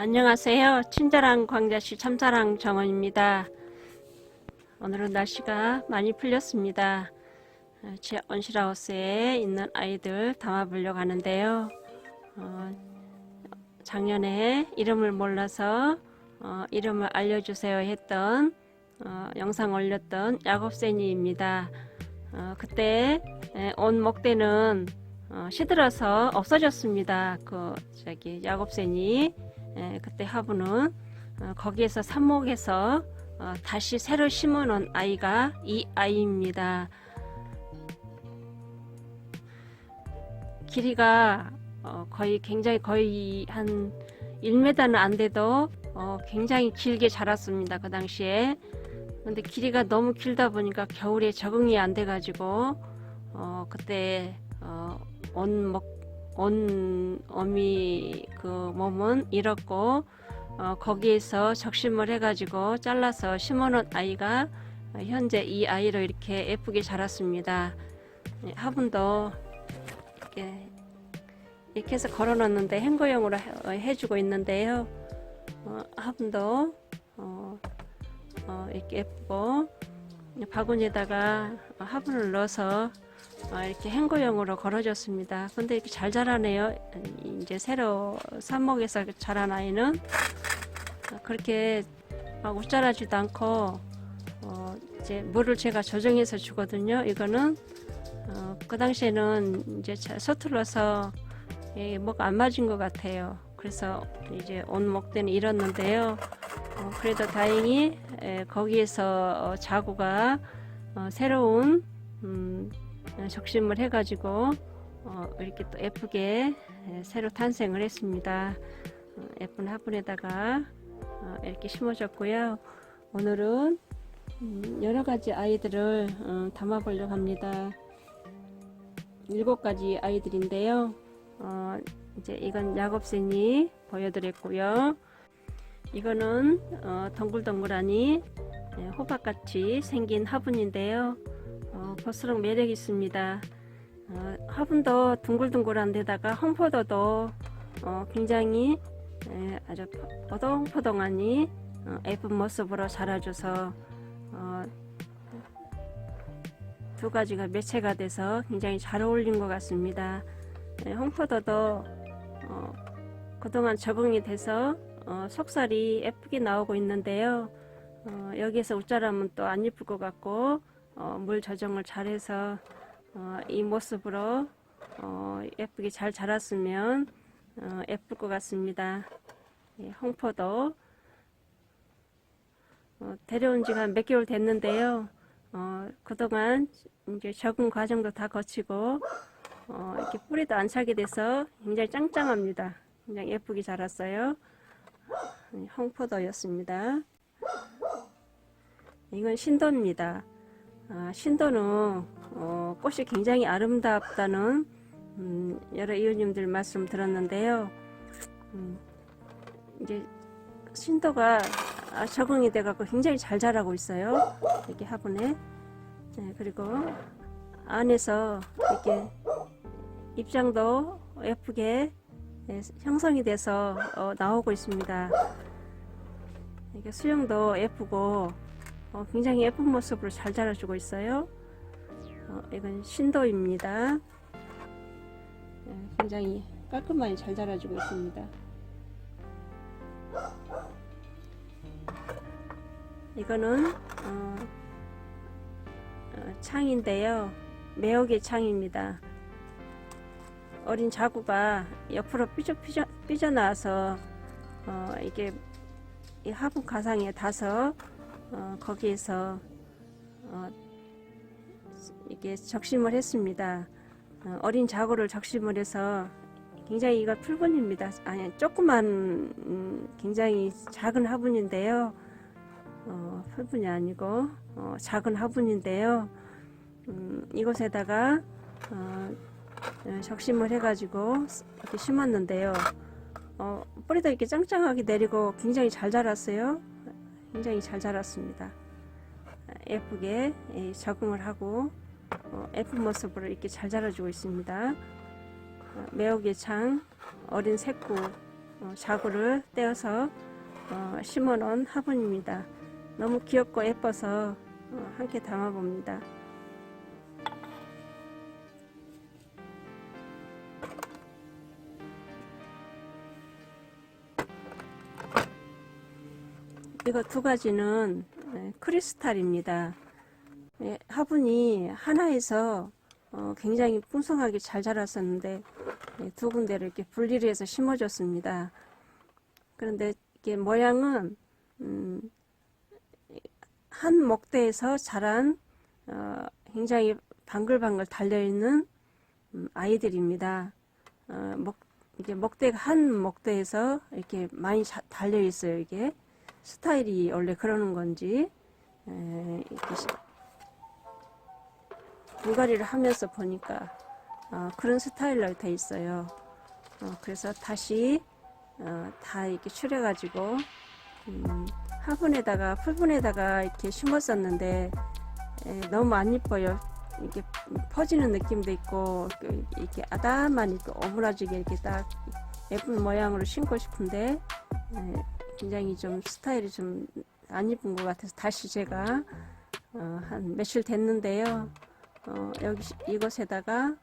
안녕하세요. 친절한 광자시 참사랑 정원입니다. 오늘은 날씨가 많이 풀렸습니다. 어, 제 온실하우스에 있는 아이들 담아보려고 하는데요. 어, 작년에 이름을 몰라서 어, 이름을 알려주세요 했던 어, 영상 올렸던 야곱새니입니다. 어, 그때 에, 온 목대는 어, 시들어서 없어졌습니다. 그 저기 야곱새니 에, 그때 화분은 어, 거기에서 삽목해서 어, 다시 새로 심어 놓은 아이가 이 아이입니다. 길이가 어, 거의 굉장히 거의 한 1m는 안 돼도 어, 굉장히 길게 자랐습니다. 그 당시에. 근데 길이가 너무 길다 보니까 겨울에 적응이 안 돼가지고 어, 그때 어, 온목 온 어미 그 몸은 잃었고 어, 거기에서 적심을 해가지고 잘라서 심어놓은 아이가 어, 현재 이 아이로 이렇게 예쁘게 자랐습니다. 예, 화분도 이렇게, 이렇게 해서 걸어놨는데 행거용으로 해, 어, 해주고 있는데요. 어, 화분도 어, 어, 이렇게 예쁘고 바구니에다가 화분을 넣어서 어, 이렇게 행거용으로 걸어줬습니다. 근데 이렇게 잘 자라네요. 이제 새로 삽목에서 자란 아이는 어, 그렇게 막 웃자라지도 않고 어, 이제 물을 제가 조정해서 주거든요. 이거는 어, 그 당시에는 이제 자- 서툴러서 예, 뭐가 안 맞은 것 같아요. 그래서 이제 온목 때는 잃었는데요. 어, 그래도 다행히 에, 거기에서 어, 자구가 어, 새로운 음, 어, 적심을 해가지고 어, 이렇게 또 예쁘게 에, 새로 탄생을 했습니다. 어, 예쁜 화분에다가 어, 이렇게 심어줬고요. 오늘은 음, 여러 가지 아이들을 어, 담아보려고 합니다. 일곱 가지 아이들인데요. 어, 이제 이건 야곱새니 보여드렸고요. 이거는 어, 덩글덩글하니 예, 호박같이 생긴 화분인데요. 어, 볼수록 매력 있습니다. 어, 화분도 둥글둥글한 데다가 홍포도도 어, 굉장히 예, 아주 포동포동하니 어, 예쁜 모습으로 자라줘서 어, 두 가지가 매체가 돼서 굉장히 잘 어울린 것 같습니다. 예, 홍포도도 어, 그동안 적응이 돼서 어, 속살이 예쁘게 나오고 있는데요. 어, 여기에서 웃자라면 또 안 예쁠 것 같고 어, 물 조정을 잘해서 어, 이 모습으로 어, 예쁘게 잘 자랐으면 어, 예쁠 것 같습니다. 예, 홍포도 어, 데려온 지가 몇 개월 됐는데요. 어, 그동안 이제 적응 과정도 다 거치고 어, 이렇게 뿌리도 안 차게 돼서 굉장히 짱짱합니다. 굉장히 예쁘게 자랐어요. 네, 홍포도였습니다. 이건 신도입니다. 아, 신도는 어, 꽃이 굉장히 아름답다는 음, 여러 이웃님들 말씀 들었는데요. 음, 이제 신도가 아, 적응이 돼갖고 굉장히 잘 자라고 있어요. 이렇게 화분에. 네, 그리고 안에서 이렇게 입장도 예쁘게 예, 형성이 돼서 어, 나오고 있습니다. 이게 수영도 예쁘고 어, 굉장히 예쁜 모습으로 잘 자라주고 있어요. 어, 이건 신도입니다. 예, 굉장히 깔끔하게 잘 자라주고 있습니다. 이거는 어, 어, 창인데요. 매혹의 창입니다. 어린 자구가 옆으로 삐져, 삐져, 나와서 어, 이게 이 화분 가상에 닿아서 어, 거기에서 어, 이게 적심을 했습니다. 어, 어린 자구를 적심을 해서 굉장히 이거 풀분입니다. 아니 조그만 음, 굉장히 작은 화분인데요. 어, 풀분이 아니고 어, 작은 화분인데요. 음, 이곳에다가 어, 예, 적심을 해가지고 이렇게 심었는데요. 어, 뿌리도 이렇게 짱짱하게 내리고 굉장히 잘 자랐어요. 굉장히 잘 자랐습니다. 예쁘게 예, 적응을 하고 어, 예쁜 모습으로 이렇게 잘 자라주고 있습니다. 어, 매혹의 창 어린 새꾸 어, 자구를 떼어서 어, 심어놓은 화분입니다. 너무 귀엽고 예뻐서 어, 함께 담아봅니다. 이거 두 가지는 예, 크리스탈입니다. 예, 화분이 하나에서 어, 굉장히 풍성하게 잘 자랐었는데 예, 두 군데를 이렇게 분리를 해서 심어줬습니다. 그런데 이게 모양은 음, 한 목대에서 자란 어, 굉장히 방글방글 달려있는 음, 아이들입니다. 어, 목, 이게 목대가 한 목대에서 이렇게 많이 자- 달려있어요. 이게 스타일이 원래 그러는 건지 에, 이렇게 시- 불가리를 하면서 보니까 어, 그런 스타일로 돼 있어요. 어, 그래서 다시 어, 다 이렇게 추려가지고 음, 화분에다가 풀분에다가 이렇게 심었었는데 에, 너무 안 이뻐요. 이렇게 퍼지는 느낌도 있고 그 이렇게 아담한 이렇게 오므라지게 이렇게 딱 예쁜 모양으로 심고 싶은데 에, 굉장히 좀 스타일이 좀안 이쁜 것 같아서 다시 제가 어, 한 며칠 됐는데요. 어, 여기 시- 이곳에다가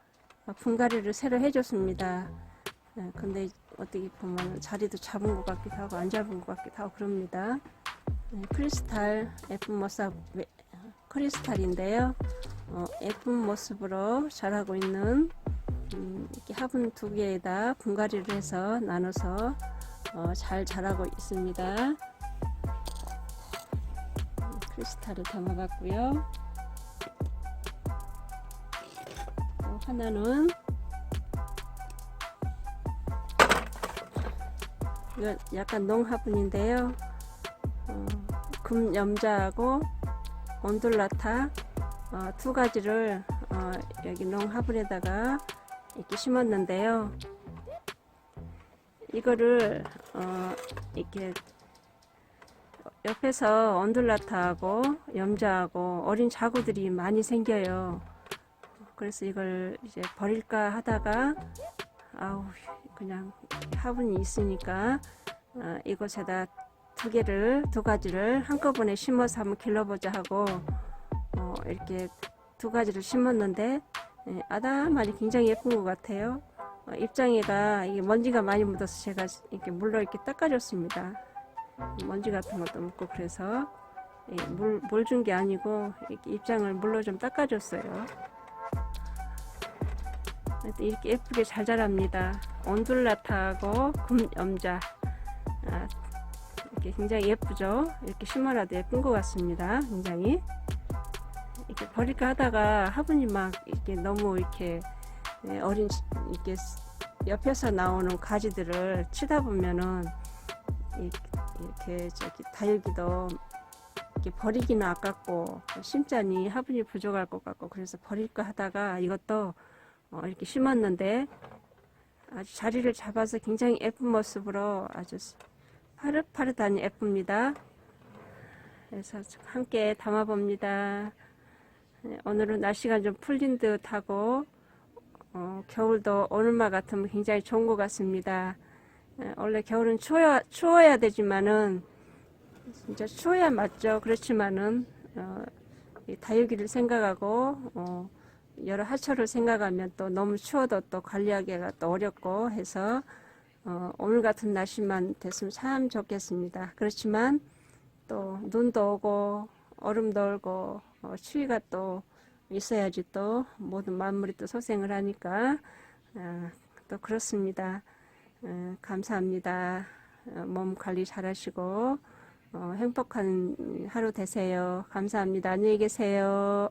분갈이를 새로 해줬습니다. 예, 근데 어떻게 보면 자리도 잡은 것 같기도 하고 안 잡은 것 같기도 하고 그럽니다. 예, 크리스탈 예쁜 모습 웨- 크리스탈인데요. 어, 예쁜 모습으로 자라고 있는 음, 이렇게 화분 두 개에다 분갈이를 해서 나눠서 어, 잘 자라고 있습니다. 음, 크리스탈을 담아봤고요. 또 하나는 약간 농화분인데요. 어, 금염자하고 온돌라타 어, 두 가지를 어, 여기 농화분에다가 이렇게 심었는데요. 이거를 어, 이렇게 옆에서 온돌라타하고 염자하고 어린 자구들이 많이 생겨요. 그래서 이걸 이제 버릴까 하다가 아우 그냥 화분이 있으니까 어, 이곳에다 두 개를 두 가지를 한꺼번에 심어서 한번 길러보자 하고 어, 이렇게 두 가지를 심었는데 예, 아담하니 굉장히 예쁜 것 같아요. 어, 입장에가 이게 먼지가 많이 묻어서 제가 이렇게 물로 이렇게 닦아줬습니다. 먼지 같은 것도 묻고 그래서 예, 물물 준 게 아니고 입장을 물로 좀 닦아줬어요. 이렇게 예쁘게 잘 자랍니다. 온둘라타하고 금염자 아, 이렇게 굉장히 예쁘죠. 이렇게 심어놔도 예쁜 것 같습니다. 굉장히 이렇게 버릴까 하다가 화분이 막 이렇게 너무 이렇게 예, 어린 시- 이렇게 스- 옆에서 나오는 가지들을 치다 보면은 이- 이렇게 저기 다육이도 이렇게 버리기는 아깝고 심자니 화분이 부족할 것 같고 그래서 버릴까 하다가 이것도 어, 이렇게 심었는데 아주 자리를 잡아서 굉장히 예쁜 모습으로 아주 파릇파릇하니 예쁩니다. 그래서 함께 담아봅니다. 네, 오늘은 날씨가 좀 풀린 듯하고 어, 겨울도 오늘만 같으면 굉장히 좋은 것 같습니다. 에, 원래 겨울은 추워야, 추워야 되지만은 진짜 추워야 맞죠. 그렇지만은 어, 이 다육이를 생각하고 어, 여러 하초를 생각하면 또 너무 추워도 또 관리하기가 또 어렵고 해서 어, 오늘 같은 날씨만 됐으면 참 좋겠습니다. 그렇지만 또 눈도 오고 얼음도 오고 어, 추위가 또 있어야지 또 모든 만물이 또 소생을 하니까 아, 또 그렇습니다. 어, 감사합니다. 어, 몸 관리 잘 하시고 어, 행복한 하루 되세요. 감사합니다. 안녕히 계세요.